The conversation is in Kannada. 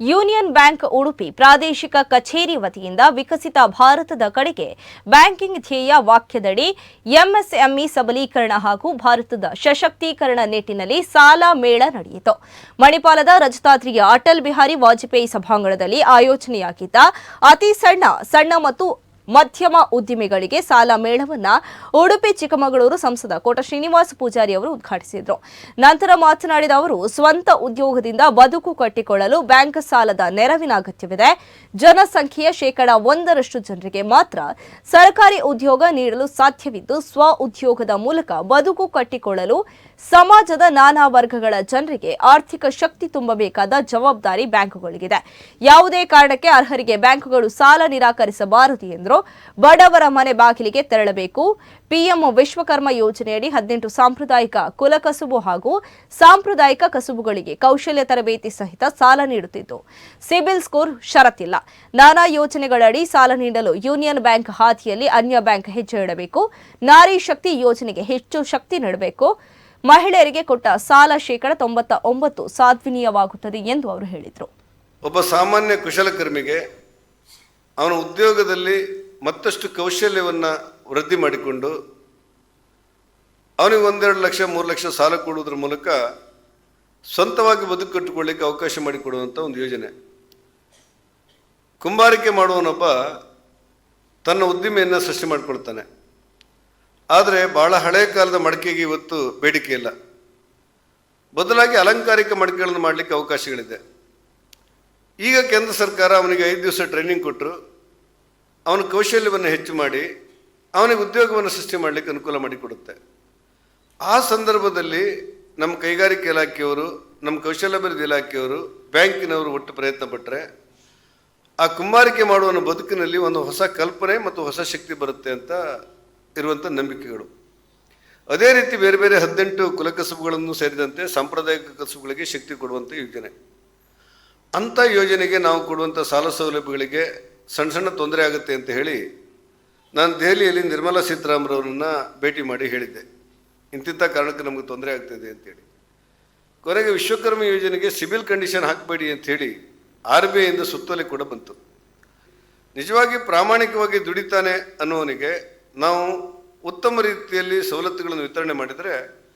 ಯೂನಿಯನ್ ಬ್ಯಾಂಕ್ ಉಡುಪಿ ಪ್ರಾದೇಶಿಕ ಕಚೇರಿ ವತಿಯಿಂದ ವಿಕಸಿತ ಭಾರತದ ಕಡೆಗೆ ಬ್ಯಾಂಕಿಂಗ್ ಧ್ಯೇಯ ವಾಕ್ಯದಡಿ ಎಂಎಸ್ಎಂಇ ಸಬಲೀಕರಣ ಹಾಗೂ ಭಾರತದ ಸಶಕ್ತೀಕರಣ ನಿಟ್ಟಿನಲ್ಲಿ ಸಾಲ ಮೇಳ ನಡೆಯಿತು. ಮಣಿಪಾಲದ ರಜತಾತ್ರಿಯ ಅಟಲ್ ಬಿಹಾರಿ ವಾಜಪೇಯಿ ಸಭಾಂಗಣದಲ್ಲಿ ಆಯೋಜನೆಯಾಗಿದ್ದ ಅತಿ ಸಣ್ಣ ಸಣ್ಣ ಮತ್ತು ಮಧ್ಯಮ ಉದ್ದಿಮೆಗಳಿಗೆ ಸಾಲ ಮೇಳವನ್ನ ಉಡುಪಿ, ಚಿಕ್ಕಮಗಳೂರು ಸಂಸದ ಕೋಟ ಶ್ರೀನಿವಾಸ ಪೂಜಾರಿ ಅವರು ಉದ್ಘಾಟಿಸಿದರು. ನಂತರ ಮಾತನಾಡಿದ ಅವರು, ಸ್ವಂತ ಉದ್ಯೋಗದಿಂದ ಬದುಕು ಕಟ್ಟಿಕೊಳ್ಳಲು ಬ್ಯಾಂಕ್ ಸಾಲದ ನೆರವಿನ ಅಗತ್ಯವಿದೆ. ಜನಸಂಖ್ಯೆಯ ಶೇಕಡಾ ಒಂದರಷ್ಟು ಜನರಿಗೆ ಮಾತ್ರ ಸರ್ಕಾರಿ ಉದ್ಯೋಗ ನೀಡಲು ಸಾಧ್ಯವಿದ್ದು, ಸ್ವ ಉದ್ಯೋಗದ ಮೂಲಕ ಬದುಕು ಕಟ್ಟಿಕೊಳ್ಳಲು ಸಮಾಜದ ನಾನಾ ವರ್ಗಗಳ ಜನರಿಗೆ ಆರ್ಥಿಕ ಶಕ್ತಿ ತುಂಬಬೇಕಾದ ಜವಾಬ್ದಾರಿ ಬ್ಯಾಂಕುಗಳಿಗಿದೆ. ಯಾವುದೇ ಕಾರಣಕ್ಕೆ ಅರ್ಹರಿಗೆ ಬ್ಯಾಂಕುಗಳು ಸಾಲ ನಿರಾಕರಿಸಬಾರದು ಎಂದರು. ಬಡವರ ಮನೆ ಬಾಗಿಲಿಗೆ ತೆರಳಬೇಕು. ಪಿಎಂ ವಿಶ್ವಕರ್ಮ ಯೋಜನೆಯಡಿ ಹದಿನೆಂಟು ಸಾಂಪ್ರದಾಯಿಕ ಕುಲಕಸುಬು ಹಾಗೂ ಸಾಂಪ್ರದಾಯಿಕ ಕಸುಬುಗಳಿಗೆ ಕೌಶಲ್ಯ ತರಬೇತಿ ಸಹಿತ ಸಾಲ ನೀಡುತ್ತಿದ್ದು, ಸಿಬಿಲ್ ಸ್ಕೋರ್ ಷರತ್ತಿಲ್ಲ. ನಾನಾ ಯೋಜನೆಗಳಡಿ ಸಾಲ ನೀಡಲು ಯೂನಿಯನ್ ಬ್ಯಾಂಕ್ ಹಾದಿಯಲ್ಲಿ ಅನ್ಯ ಬ್ಯಾಂಕ್ ಹೆಜ್ಜೆ ಇಡಬೇಕು. ನಾರಿ ಶಕ್ತಿ ಯೋಜನೆಗೆ ಹೆಚ್ಚು ಶಕ್ತಿ ನೀಡಬೇಕು. ಮಹಿಳೆಯರಿಗೆ ಕೊಟ್ಟ ಸಾಲ ಶೇಕಡ ತೊಂಬತ್ತ ಒಂಬತ್ತು ಸಾಧ್ವಿನೀಯವಾಗುತ್ತದೆ ಎಂದು ಅವರು ಹೇಳಿದರು. ಒಬ್ಬ ಸಾಮಾನ್ಯ ಕುಶಲಕರ್ಮಿಗೆ ಅವನ ಉದ್ಯೋಗದಲ್ಲಿ ಮತ್ತಷ್ಟು ಕೌಶಲ್ಯವನ್ನು ವೃದ್ಧಿ ಮಾಡಿಕೊಂಡು ಅವನಿಗೆ ಒಂದೆರಡು ಲಕ್ಷ, ಮೂರು ಲಕ್ಷ ಸಾಲ ಕೊಡುವುದರ ಮೂಲಕ ಸ್ವಂತವಾಗಿ ಬದುಕು ಕಟ್ಟಿಕೊಳ್ಳಿಕ್ಕೆ ಅವಕಾಶ ಮಾಡಿಕೊಡುವಂಥ ಒಂದು ಯೋಜನೆ. ಕುಂಬಾರಿಕೆ ಮಾಡುವನೊಬ್ಬ ತನ್ನ ಉದ್ದಿಮೆಯನ್ನು ಸೃಷ್ಟಿ ಮಾಡಿಕೊಳ್ತಾನೆ. ಆದರೆ ಬಹಳ ಹಳೆಯ ಕಾಲದ ಮಡಿಕೆಗೆ ಇವತ್ತು ಬೇಡಿಕೆ ಇಲ್ಲ. ಬದಲಾಗಿ ಅಲಂಕಾರಿಕ ಮಡಿಕೆಗಳನ್ನು ಮಾಡಲಿಕ್ಕೆ ಅವಕಾಶಗಳಿದೆ. ಈಗ ಕೇಂದ್ರ ಸರ್ಕಾರ ಅವನಿಗೆ ಐದು ದಿವಸ ಟ್ರೈನಿಂಗ್ ಕೊಟ್ಟರು ಅವನ ಕೌಶಲ್ಯವನ್ನು ಹೆಚ್ಚು ಮಾಡಿ ಅವನಿಗೆ ಉದ್ಯೋಗವನ್ನು ಸೃಷ್ಟಿ ಮಾಡಲಿಕ್ಕೆ ಅನುಕೂಲ ಮಾಡಿಕೊಡುತ್ತೆ. ಆ ಸಂದರ್ಭದಲ್ಲಿ ನಮ್ಮ ಕೈಗಾರಿಕೆ ಇಲಾಖೆಯವರು, ನಮ್ಮ ಕೌಶಲ್ಯಾಭಿವೃದ್ಧಿ ಇಲಾಖೆಯವರು ಬ್ಯಾಂಕಿನವರು ಒಟ್ಟು ಪ್ರಯತ್ನ ಪಟ್ಟರೆ ಆ ಕುಂಬಾರಿಕೆ ಮಾಡುವ ಬದುಕಿನಲ್ಲಿ ಒಂದು ಹೊಸ ಕಲ್ಪನೆ ಮತ್ತು ಹೊಸ ಶಕ್ತಿ ಬರುತ್ತೆ ಅಂತ ಇರುವಂಥ ನಂಬಿಕೆಗಳು. ಅದೇ ರೀತಿ ಬೇರೆ ಬೇರೆ ಹದಿನೆಂಟು ಕುಲಕಸಬುಗಳನ್ನು ಸೇರಿದಂತೆ ಸಾಂಪ್ರದಾಯಿಕ ಕಸುಬುಗಳಿಗೆ ಶಕ್ತಿ ಕೊಡುವಂಥ ಯೋಜನೆ. ಅಂಥ ಯೋಜನೆಗೆ ನಾವು ಕೊಡುವಂಥ ಸಾಲ ಸೌಲಭ್ಯಗಳಿಗೆ ಸಣ್ಣ ಸಣ್ಣ ತೊಂದರೆ ಆಗುತ್ತೆ ಅಂತ ಹೇಳಿ ನಾನು ದೆಹಲಿಯಲ್ಲಿ ನಿರ್ಮಲಾ ಸೀತಾರಾಮರವ್ರನ್ನ ಭೇಟಿ ಮಾಡಿ ಹೇಳಿದ್ದೆ. ಇಂತಿಂಥ ಕಾರಣಕ್ಕೆ ನಮಗೆ ತೊಂದರೆ ಆಗ್ತಿದೆ ಅಂತೇಳಿ ಕೊನೆಗೆ ವಿಶ್ವಕರ್ಮ ಯೋಜನೆಗೆ ಸಿವಿಲ್ ಕಂಡೀಷನ್ ಹಾಕಬೇಡಿ ಅಂತ ಹೇಳಿ ಆರ್ ಬಿ ಐಯಿಂದ ಸುತ್ತೋಲೆ ಕೂಡ ಬಂತು. ನಿಜವಾಗಿ ಪ್ರಾಮಾಣಿಕವಾಗಿ ದುಡಿತಾನೆ ಅನ್ನುವನಿಗೆ ನಾವು ಉತ್ತಮ ರೀತಿಯಲ್ಲಿ ಸವಲತ್ತುಗಳನ್ನು ವಿತರಣೆ ಮಾಡಿದರೆ